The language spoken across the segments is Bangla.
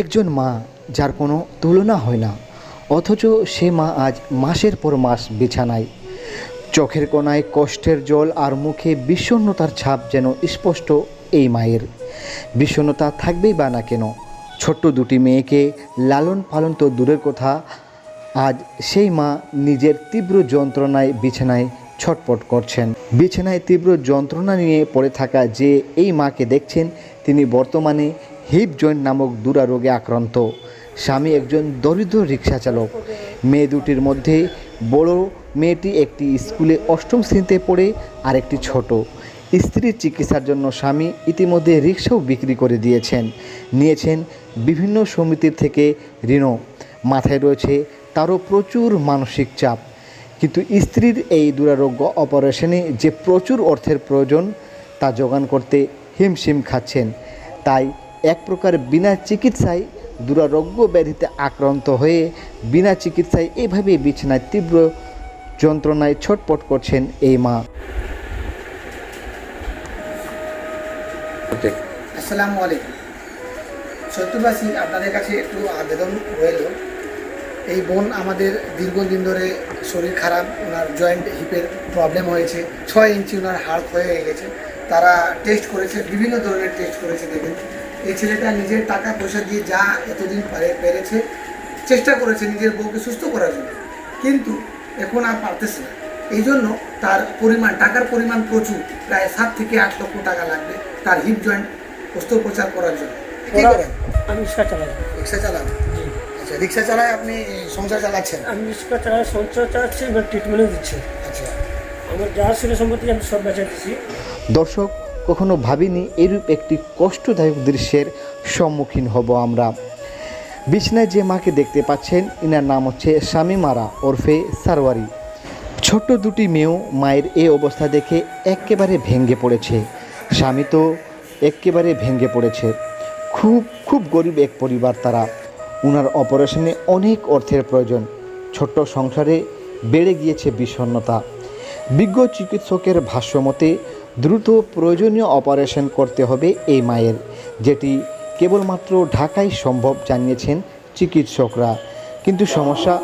একজন মা যার কোনো তুলনা হয় না, অথচ সে মা আজ মাসের পর মাস বিছানায়। চোখের কোনায় কষ্টের জল আর মুখে বিষণ্ণতার ছাপ যেন স্পষ্ট এই মায়ের। বিষণ্ণতা থাকবেই বা না কেন? ছোট্ট দুটি মেয়েকে লালন পালন তো দূরের কথা, আজ সেই মা নিজের তীব্র যন্ত্রণায় বিছানায় ছটপট করছেন। বিছানায় তীব্র যন্ত্রণা নিয়ে পড়ে থাকা যে এই মাকে দেখছেন, তিনি বর্তমানে হিপ জয়েন্ট নামক দুরারোগে আক্রান্ত। স্বামী একজন দরিদ্র রিক্সা চালক মেয়ে দুটির মধ্যে বড় মেয়েটি একটি স্কুলে অষ্টম শ্রেণীতে পড়ে আর একটি ছোট। স্ত্রীর চিকিৎসার জন্য স্বামী ইতিমধ্যে রিক্সাও বিক্রি করে দিয়েছেন। নিয়েছেন বিভিন্ন সমিতির থেকে ঋণও। মাথায় রয়েছে তারও প্রচুর মানসিক চাপ। কিন্তু স্ত্রীর এই দুরারোগ্য অপারেশনে যে প্রচুর অর্থের প্রয়োজন, তা যোগান করতে হিমশিম খাচ্ছেন। তাই এক প্রকার বিনা চিকিৎসায় দুরারোগ্য ব্যাধিতে আক্রান্ত হয়ে বিনা চিকিৎসায় এভাবে বিছানায় তীব্র যন্ত্রণায় ছটপট করছেন এই মা। আসসালামু আলাইকুম। সত্যবাসী আপনাদের কাছে একটু আবেদন রইল। এই বোন আমাদের দীর্ঘদিন ধরে শরীর খারাপ ওনার জয়েন্ট হিপের প্রবলেম হয়েছে ছয় ইঞ্চি ওনার হাড় হয়ে গেছে। তারা টেস্ট করেছে বিভিন্ন ধরনের টেস্ট করেছে দেখুন। এই ছেলেটা নিজের টাকা পয়সা দিয়ে যা এতদিন পারে পেরেছে চেষ্টা করেছে নিজের বউকে সুস্থ করার জন্য। কিন্তু এখন আর পারতেছে না। এই জন্য তার পরিমাণ টাকার পরিমাণ প্রচুর। প্রায় সাত থেকে আট লক্ষ টাকা লাগবে তার হিপ জয়েন্ট অস্ত্রোপচার করার জন্য। আমি রিক্সা চালাই। রিক্সা চালান? আচ্ছা রিক্সা চালায় আপনি সংসার চালাচ্ছেন? আমি রিক্সা চালাই সঞ্চয় চালাচ্ছি এবার ট্রিটমেন্টও দিচ্ছি। আচ্ছা। আমার যা ছিল সম্পত্তি আমি সব বেচা দিচ্ছি দর্শক কখনো ভাবিনি এরূপ একটি কষ্টদায়ক দৃশ্যের সম্মুখীন হব আমরা। বিছনায় যে মাকে দেখতে পাচ্ছেন, ইনার নাম হচ্ছে শামিমারা ওরফে সারওয়ারি। ছোট্ট দুটি মেয়েও মায়ের এই অবস্থা দেখে একেবারে ভেঙে পড়েছে। স্বামী তো একেবারে ভেঙে পড়েছে। খুব খুব গরিব এক পরিবার তারা। উনার অপারেশনে অনেক অর্থের প্রয়োজন। ছোট্ট সংসারে বেড়ে গিয়েছে বিষণ্ণতা। বিজ্ঞ চিকিৎসকের ভাষ্যমতে দ্রুত প্রয়োজনীয় অপারেশন করতে হবে এই মায়ের, যেটি কেবলমাত্র ঢাকায় সম্ভব জানিয়েছেন চিকিৎসকরা। কিন্তু সমস্যা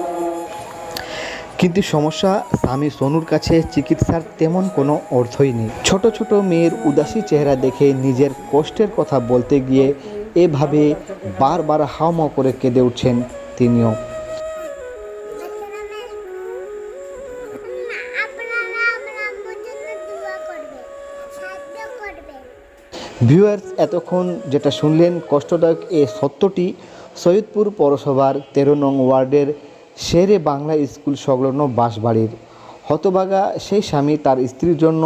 কিন্তু সমস্যা স্বামী সোনুর কাছে চিকিৎসার তেমন কোনো অর্থই নেই। ছোট ছোট মেয়ের উদাসী চেহারা দেখে নিজের কষ্টের কথা বলতে গিয়ে এভাবে বারবার হাওমাও করে কেঁদে উঠছেন তিনিও। ভিউয়ার্স এতক্ষণ যেটা শুনলেন কষ্টদায়ক এ সত্যটি সৈয়দপুর পৌরসভার তেরো নং ওয়ার্ডের শেরে বাংলা স্কুল সংলগ্ন বাসবাড়ির হতবাগা সেই স্বামী তার স্ত্রীর জন্য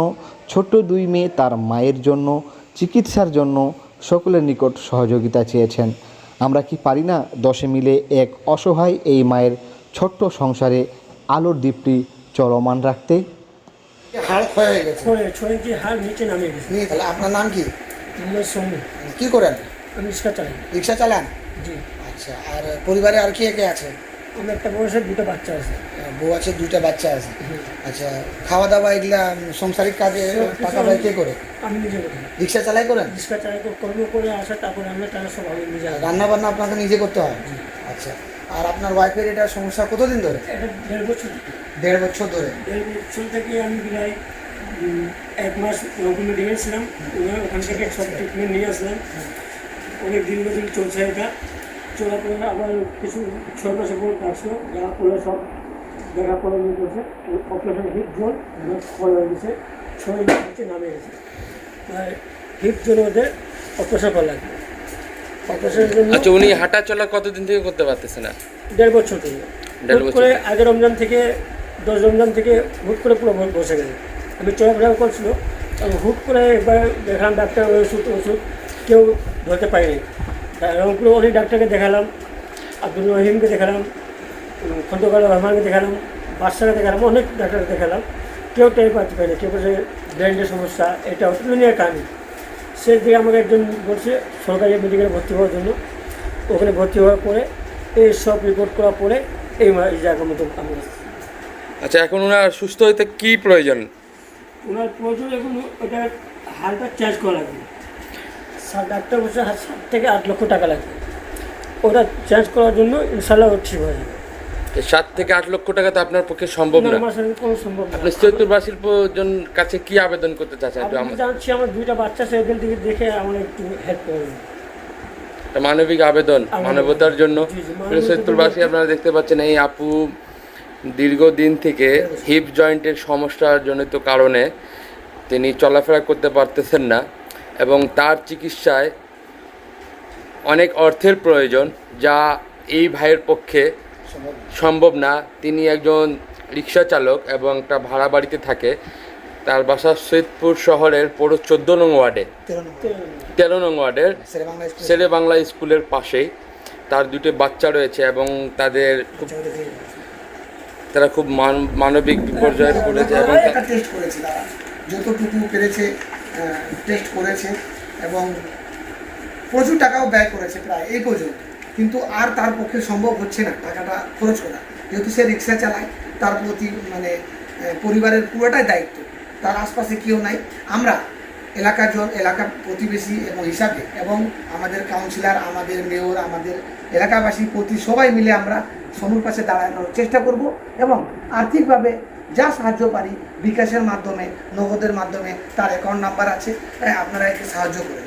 ছোট্ট দুই মেয়ে তার মায়ের জন্য চিকিৎসার জন্য সকলের নিকট সহযোগিতা চেয়েছেন। আমরা কি পারি না দশে মিলে এক অসহায় এই মায়ের ছোট্ট সংসারে আলোর দ্বীপটি চলমান রাখতে? হাড় হয়ে গেছে। আপনার নাম কি? আমার সঙ্গে। কি করেন? আমি রিক্সা চালাই। রিক্সা চালান? জি। আচ্ছা আর পরিবারে আর কি কে আছে? আমার একটা বয়সের দুটো বাচ্চা আছে। বউ আছে দুইটা বাচ্চা আছে। আচ্ছা খাওয়া দাওয়া এগুলা সংসারিক কাজে টাকা ব্যয় কে করে? আমি নিজে করি। রিক্সা চালাই করেন? রিক্সা চালাই কর্ম করে আসা তারপরে আমরা তারা সব আমি নিজে। রান্না বান্না আপনাকে নিজে করতে হয়? আচ্ছা আর আপনার ওয়াইফের এটা সমস্যা কতদিন ধরে? এটা দেড় বছর। দেড় বছর ধরে। দেড় বছর থেকে আমি উম, এক মাস রঘু মেডিকেল ছিলাম ওরা ওখান থেকে সব ট্রিটমেন্ট নিয়ে আসলাম। অনেক দিন দীর্ঘদিন চলছে এটা। চলার পরে আবার কিছু ছয় মাসের পর আসলো যাওয়ার পরে সব দেখা পরে নিয়ে করছে অপারেশন হিপ জোন ক্ষয় হয়ে গেছে ছয় নিচে নামে গেছে। হিপ জোনের মধ্যে অপারেশন করা লাগবে। অপারেশনের জন্য আচ্ছা উনি হাঁটা চলা কতদিন থেকে করতে পারতেছে না দেড় বছর থেকে। করে আগের রমজান থেকে দশ রমজান থেকে হুট করে পুরো বসে গেছে। আমি চলাফেরা করছিল হুট করে একবার দেখালাম ডাক্তার ওষুধ ওষুধ কেউ ধরতে পারেনি। রংপুরে অনেক ডাক্তারকে দেখালাম, আব্দুল রহিমকে দেখালাম খন্দকার রহমানকে দেখালাম, বাদশাকে দেখালাম, অনেক ডাক্তারকে দেখালাম। কেউ টের পারতে পারেনি, কেউ বলছে ব্রেনের সমস্যা, এটা ওটা দুনিয়ার কাহিনি। সেই দিকে আমাকে একজন বলছে, সরকারি মেডিকেলে ভর্তি হওয়ার জন্য, ওখানে ভর্তি হওয়ার পরে এই সব রিপোর্ট করার পরে এই জায়গার মতো আমি আচ্ছা এখন ওনার সুস্থ হইতে কী প্রয়োজন? ওনার প্রয়োজন এখন ওটা হালটা চেঞ্জ করা লাগবে। সাত আটটা বছর সাত থেকে আট লক্ষ টাকা লাগবে। ওটা চেঞ্জ করার জন্য ইনশাল্লাহ ঠিক হয়ে যাবে। সাত থেকে আট লক্ষ টাকা তো আপনার পক্ষে সম্ভব না, না। আমার সাথে কোনো সম্ভব না। আপনি চতুর্বাসীর জন কাছে কি আবেদন করতে চাচ্ছেন? একটু আমি আমার জানছি আমার দুইটা বাচ্চা আছে এদের দিকে দেখে আমার একটু হেল্প করবেন মানবিক আবেদন মানবতার জন্য। চতুর্বাসী আপনারা দেখতে পাচ্ছেন এই আপু দীর্ঘদিন থেকে হিপ জয়েন্টের সমস্যার জনিত কারণে তিনি চলাফেরা করতে পারতেছেন না এবং তার চিকিৎসায় অনেক অর্থের প্রয়োজন যা এই ভাইয়ের পক্ষে সম্ভব না। তিনি একজন রিক্সা চালক এবং একটা ভাড়া বাড়িতে থাকে। তার বাসা সৈয়দপুর শহরের পুরো চোদ্দ নং ওয়ার্ডে। তেরো নং ওয়ার্ডের ছেলে বাংলা স্কুলের পাশেই। তার দুটি বাচ্চা রয়েছে এবং তাদের খুব তারা খুব মান- মানবিক বিপর্যয়ে পড়েছে এবং টেস্ট করেছে তারা। যতটুকু পেরেছে টেস্ট করেছে এবং প্রচুর টাকাও ব্যয় করেছে প্রায় এই পর্যন্ত। কিন্তু আর তার পক্ষে সম্ভব হচ্ছে না টাকাটা খরচ করা। যেহেতু সে রিক্সা চালায় তার প্রতি মানে পরিবারের পুরোটাই দায়িত্ব। তার আশপাশে কেউ নাই। আমরা এলাকার জন, এলাকার প্রতিবেশী এবং হিসাবে, এবং আমাদের কাউন্সিলর আমাদের মেয়র আমাদের এলাকাবাসী প্রতি সবাই মিলে আমরা সমুর পাশে দাঁড়ানোর চেষ্টা করব এবং আর্থিকভাবে যা সাহায্য পারি বিকাশের মাধ্যমে, নগদের মাধ্যমে, তার অ্যাকাউন্ট নাম্বার আছে আপনারা একে সাহায্য করেন